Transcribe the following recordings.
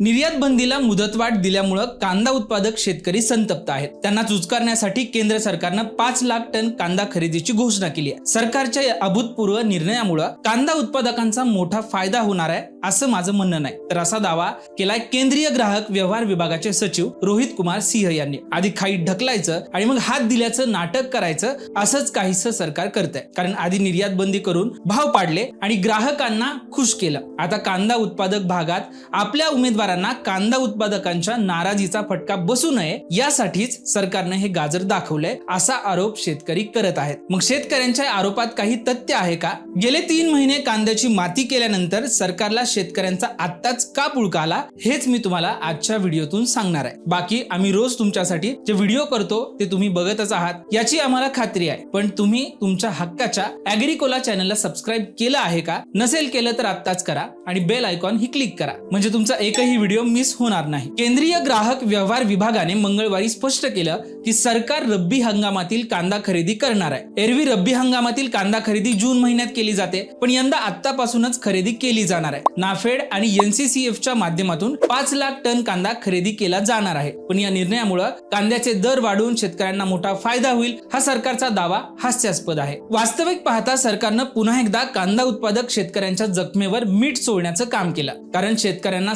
निर्यात बंदीला मुदतवाढ दिल्यामुळं कांदा उत्पादक शेतकरी संतप्त आहेत. त्यांना चुचकारण्यासाठी केंद्र सरकारनं पाच लाख टन कांदा खरेदीची घोषणा केली आहे. सरकारच्या या अभूतपूर्व निर्णयामुळं कांदा उत्पादकांचा मोठा फायदा होणार आहे असं माझं म्हणणं नाही. तर असा दावा केलाय केंद्रीय ग्राहक व्यवहार विभागाचे सचिव रोहित कुमार सिंह यांनी. आधी खाई ढकलायचं आणि मग हात दिल्याचं नाटक करायचं असंच काहीसं सरकार करतंय. कारण आधी निर्यात बंदी करून भाव पाडले आणि ग्राहकांना खुश केलं. आता कांदा उत्पादक भागात आपल्या उमेदवार उमेदवारांना कांदा उत्पादकांच्या नाराजीचा फटका बसू नये यासाठीच सरकारने हे गाजर दाखवलंय असा आरोप शेतकरी करत आहेत. मग शेतकऱ्यांच्या आरोपात काही तथ्य आहे का? गेले तीन महिने कांद्याची माती केल्यानंतर सरकारला शेतकऱ्यांचा आत्ताच का पुळका आला? हेच मी तुम्हाला आजच्या व्हिडिओतून सांगणार आहे. बाकी आम्ही रोज तुमच्यासाठी जे व्हिडिओ करतो ते तुम्ही बघतच आहात. याची आम्हाला खात्री आहे. पण तुम्ही तुमच्या हक्काच्या अॅग्रिकोला चॅनलला सबस्क्राईब केलं आहे का? नसेल केलं तर आत्ताच करा आणि बेल आयकॉन ही क्लिक करा. म्हणजे तुमचा एकही व्हिडिओ मिस होणार नाही. केंद्रीय ग्राहक व्यवहार विभागाने मंगळवारी स्पष्ट केलं की सरकार रब्बी हंगामातील कांदा खरेदी करणार आहे. एरवी रब्बी हंगामातील कांदा खरेदी जून महिन्यात केली जाते पण यंदा आतापासूनच खरेदी केली जाणार आहे. नाफेड आणि एनसीसीएफ च्या माध्यमातून पाच लाख टन कांदा खरेदी केला जाणार आहे. पण या निर्णयामुळे कांद्याचे दर वाढून शेतकऱ्यांना मोठा फायदा होईल हा सरकारचा दावा हास्यास्पद आहे. वास्तविक पाहता सरकारनं पुन्हा एकदा कांदा उत्पादक शेतकऱ्यांच्या जखमेवर मीठ चोळण्याचं काम केलं कारण शेतकऱ्यांना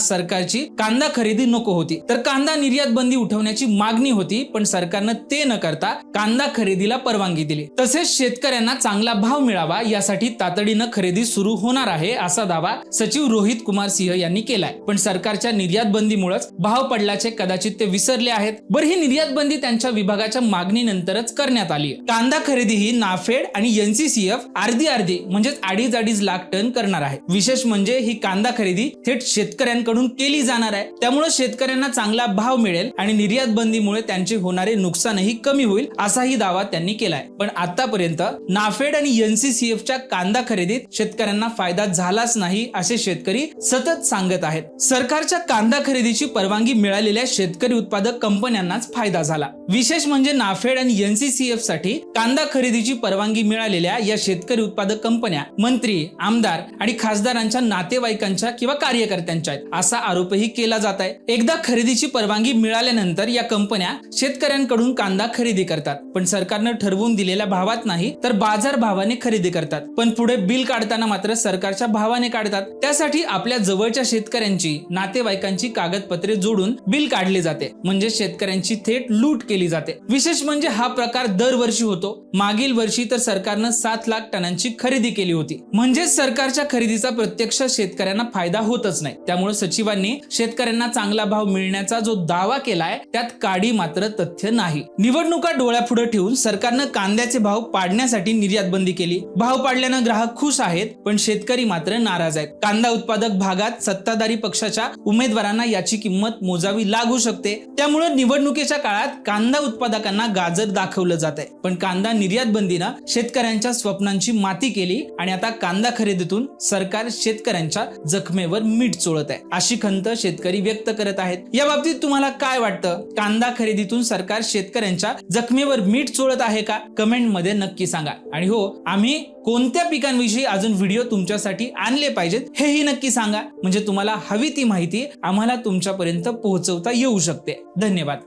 सरकारची कांदा खरेदी नको होती. तर कांदा निर्यात बंदी उठवण्याची मागणी होती पण सरकारनं ते न करता कांदा खरेदीला परवानगी दिली. तसेच शेतकऱ्यांना चांगला भाव मिळावा यासाठी तातडीनं खरेदी सुरू होणार आहे असा दावा सचिव रोहित कुमार सिंह यांनी केलाय. पण सरकारच्या निर्यात बंदीमुळेच भाव पडल्याचे कदाचित ते विसरले आहेत. बरं ही निर्यात बंदी त्यांच्या विभागाच्या मागणीनंतरच करण्यात आली कांदा खरेदी ही नाफेड आणि एनसीसीएफ अर्धी अर्धी म्हणजेच अडीच अडीच लाख टन करणार आहे. विशेष म्हणजे ही कांदा खरेदी थेट शेतकऱ्यांकडून केली जाणार आहे. त्यामुळे शेतकऱ्यांना चांगला भाव मिळेल आणि निर्यात बंदीमुळे त्यांचे होणारे नुकसानही कमी होईल असाही दावा त्यांनी केलाय. पण आतापर्यंत नाफेड आणि एनसीसीएफच्या कांदा खरेदीत शेतकऱ्यांना फायदा झालाच नाही असे शेतकरी सतत सांगत आहेत. सरकारच्या कांदा खरेदीची परवानगी मिळालेल्या शेतकरी उत्पादक कंपन्यांनाच फायदा झाला. विशेष म्हणजे नाफेड आणि एनसीसीएफसाठी कांदा खरेदीची परवानगी मिळालेल्या या शेतकरी उत्पादक कंपन्या मंत्री आमदार आणि खासदारांच्या नातेवाईकांच्या किंवा कार्यकर्त्यांच्या आहेत असा आरोप आरोपही केला जात आहे. एकदा खरेदीची परवानगी मिळाल्यानंतर या कंपन्या शेतकऱ्यांकडून कांदा खरेदी करतात. पण सरकारनं ठरवून दिलेल्या भावात नाही तर बाजार भावाने खरेदी करतात. पण पुढे बिल काढताना मात्र सरकारच्या भावाने काढतात. त्यासाठी आपल्या जवळच्या शेतकऱ्यांची नातेवाईकांची कागदपत्रे जोडून बिल काढले जाते. म्हणजे शेतकऱ्यांची थेट लूट केली जाते. विशेष म्हणजे हा प्रकार दरवर्षी होतो. मागील वर्षी तर सरकारनं सात लाख टनांची खरेदी केली होती. म्हणजेच सरकारच्या खरेदीचा प्रत्यक्ष शेतकऱ्यांना फायदा होतच नाही. त्यामुळे सचिवांनी शेतकऱ्यांना चांगला भाव मिळण्याचा जो दावा केलाय त्यात काडी मात्र तथ्य नाही. निवडणुका डोळ्यापुढे ठेवून सरकारनं कांद्याचे भाव पाडण्यासाठी निर्यात बंदी केली. भाव पाडल्यानं ग्राहक खुश आहेत पण शेतकरी मात्र नाराज आहेत. कांदा उत्पादक भागात सत्ताधारी पक्षाच्या उमेदवारांना याची किंमत मोजावी लागू शकते. त्यामुळे निवडणुकीच्या काळात कांदा उत्पादकांना गाजर दाखवलं जात आहे पण कांदा निर्यात बंदीनं शेतकऱ्यांच्या स्वप्नांची माती केली आणि आता कांदा खरेदीतून सरकार शेतकऱ्यांच्या जखमेवर मीठ चोळत आहे अशी खंत शेतकरी व्यक्त करत आहेत. या बाबतीत तुम्हाला काय वाटतं? कांदा खरेदीतून सरकार शेतकऱ्यांच्या जखमेवर मीठ चोळत आहे का? कमेंटमध्ये नक्की सांगा. आणि हो आम्ही कोणत्या पिकांविषयी अजून व्हिडिओ तुमच्यासाठी आणले पाहिजेत हेही नक्की सांगा. म्हणजे तुम्हाला हवी ती माहिती आम्हाला तुमच्यापर्यंत पोहोचवता येऊ शकते. धन्यवाद.